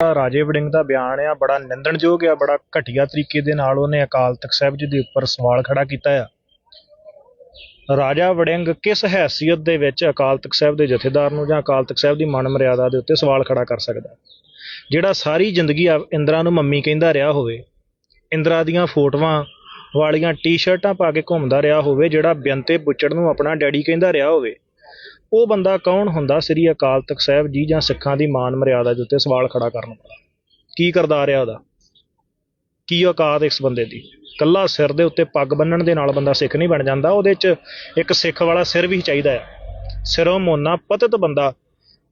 ਰਾਜੇ ਵੜਿੰਗ ਦਾ ਬਿਆਨ ਆ, ਬੜਾ ਨਿੰਦਣਯੋਗ ਆ, ਬੜਾ ਘਟੀਆ ਤਰੀਕੇ ਦੇ ਨਾਲ ਉਹਨੇ ਅਕਾਲ ਤਖਤ ਸਾਹਿਬ ਜੀ ਦੇ ਉੱਪਰ ਸਵਾਲ ਖੜਾ ਕੀਤਾ ਆ। ਰਾਜਾ ਵੜਿੰਗ ਕਿਸ ਹੈਸੀਅਤ ਦੇ ਵਿੱਚ ਅਕਾਲ ਤਖਤ ਸਾਹਿਬ ਦੇ ਜਥੇਦਾਰ ਨੂੰ ਜਾਂ ਅਕਾਲ ਤਖਤ ਸਾਹਿਬ ਦੀ ਮਾਨ ਮਰਿਆਦਾ ਦੇ ਉੱਤੇ ਸਵਾਲ ਖੜਾ ਕਰ ਸਕਦਾ? ਜਿਹੜਾ ਸਾਰੀ ਜ਼ਿੰਦਗੀ ਇੰਦਰਾ ਨੂੰ ਮੰਮੀ ਕਹਿੰਦਾ ਰਿਹਾ ਹੋਵੇ, ਇੰਦਰਾ ਦੀਆਂ ਫੋਟੋਆਂ ਵਾਲੀਆਂ ਟੀ-ਸ਼ਰਟਾਂ ਪਾ ਕੇ ਘੁੰਮਦਾ ਰਿਹਾ ਹੋਵੇ, ਜਿਹੜਾ ਬਿਆੰਤੇ ਬੁੱਚੜ ਨੂੰ ਆਪਣਾ ਡੈਡੀ ਕਹਿੰਦਾ ਰਿਹਾ ਹੋਵੇ ਉਹ ਬੰਦਾ ਕੌਣ ਹੁੰਦਾ ਸ੍ਰੀ ਅਕਾਲ ਤਖਤ ਸਾਹਿਬ ਜੀ ਜਾਂ ਸਿੱਖਾਂ ਦੀ ਮਾਨ ਮਰਿਆਦਾ ਦੇ ਉੱਤੇ ਸਵਾਲ ਖੜਾ ਕਰਨ ਵਾਲਾ? ਕੀ ਕਰਦਾ ਰਿਹਾ ਉਹਦਾ? ਕੀ ਔਕਾਤ ਇਸ ਬੰਦੇ ਦੀ? ਕੱਲਾ ਸਿਰ ਦੇ ਉੱਤੇ ਪੱਗ ਬੰਨਣ ਦੇ ਨਾਲ ਬੰਦਾ ਸਿੱਖ ਨਹੀਂ ਬਣ ਜਾਂਦਾ, ਉਹਦੇ 'ਚ ਇੱਕ ਸਿੱਖ ਵਾਲਾ ਸਿਰ ਵੀ ਚਾਹੀਦਾ ਆ ਸਿਰੋਂ ਮੋਨਾ ਪਤਤ ਬੰਦਾ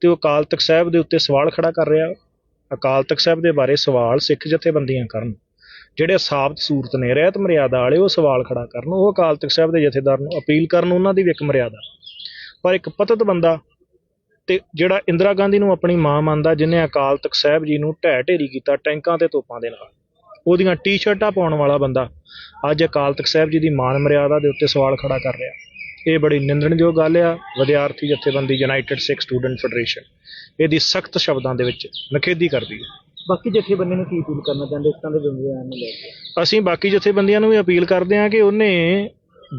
ਤੇ ਉਹ ਅਕਾਲ ਤਖਤ ਸਾਹਿਬ ਦੇ ਉੱਤੇ ਸਵਾਲ ਖੜਾ ਕਰ ਰਿਹਾ। ਅਕਾਲ ਤਖਤ ਸਾਹਿਬ ਦੇ ਬਾਰੇ ਸਵਾਲ ਸਿੱਖ ਜਥੇਬੰਦੀਆਂ ਕਰਨ। ਜਿਹੜੇ ਸਾਬਤ ਸੂਰਤ ਨੇ, ਰਹਿਤ ਮਰਿਆਦਾ ਵਾਲੇ, ਉਹ ਸਵਾਲ ਖੜਾ ਕਰਨ। ਉਹ ਅਕਾਲ ਤਖਤ ਸਾਹਿਬ ਦੇ ਜਥੇਦਾਰ ਨੂੰ ਅਪੀਲ ਕਰਨ, ਉਹਨਾਂ ਦੀ ਵੀ ਇੱਕ ਮਰਿਆਦਾ। ਪਰ ਇੱਕ ਪਤਿਤ ਬੰਦਾ ਤੇ ਜਿਹੜਾ ਇੰਦਰਾ ਗਾਂਧੀ ਨੂੰ ਆਪਣੀ ਮਾਂ ਮੰਨਦਾ ਜਿਹਨੇ ਅਕਾਲ ਤਖਤ ਸਾਹਿਬ ਜੀ ਨੂੰ ਢਹਿ ਢੇਰੀ ਕੀਤਾ ਟੈਂਕਾਂ ਤੇ ਤੋਪਾਂ ਦੇ ਨਾਲ। ਉਹਦੀਆਂ ਟੀ-ਸ਼ਰਟਾਂ ਪਾਉਣ ਵਾਲਾ ਬੰਦਾ ਅੱਜ ਅਕਾਲ ਤਖਤ ਸਾਹਿਬ ਜੀ ਦੀ ਮਾਨ ਮਰਿਆਦਾ ਦੇ ਉੱਤੇ ਸਵਾਲ ਖੜਾ ਕਰ ਰਿਹਾ। ਇਹ ਬੜੀ ਨਿੰਦਣਯੋਗ ਗੱਲ ਆ ਵਿਦਿਆਰਥੀ ਜਥੇਬੰਦੀ ਯੂਨਾਈਟਿਡ ਸਿੱਖ ਸਟੂਡੈਂਟ ਫੈਡਰੇਸ਼ਨ ਇਹਦੀ ਸਖਤ ਸ਼ਬਦਾਂ ਦੇ ਵਿੱਚ ਨਖੇਦੀ ਕਰਦੀ ਹੈ। ਬਾਕੀ ਜਥੇਬੰਦੀਆਂ ਨੂੰ ਕੀ ਅਪੀਲ ਕਰਨਾ ਚਾਹੁੰਦੇ? ਇਸ ਤਰ੍ਹਾਂ ਦੇ ਬਿਆਨ ਨੂੰ ਲੈ ਕੇ। ਅਸੀਂ ਬਾਕੀ ਜਥੇਬੰਦੀਆਂ ਨੂੰ ਵੀ ਅਪੀਲ ਕਰਦੇ ਹਾਂ ਕਿ ਉਹਨੇ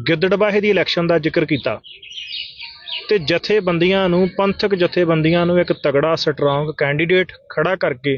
ਗਿੱਦੜਬਾਹੇ ਦੀ ਇਲੈਕਸ਼ਨ ਦਾ ਜ਼ਿਕਰ ਕੀਤਾ। ਤੇ ਜਥੇਬੰਦੀਆਂ ਨੂੰ ਪੰਥਕ ਜਥੇਬੰਦੀਆਂ ਨੂੰ ਇੱਕ ਤਗੜਾ ਸਟਰੋਂਗ ਕੈਂਡੀਡੇਟ ਖੜਾ ਕਰਕੇ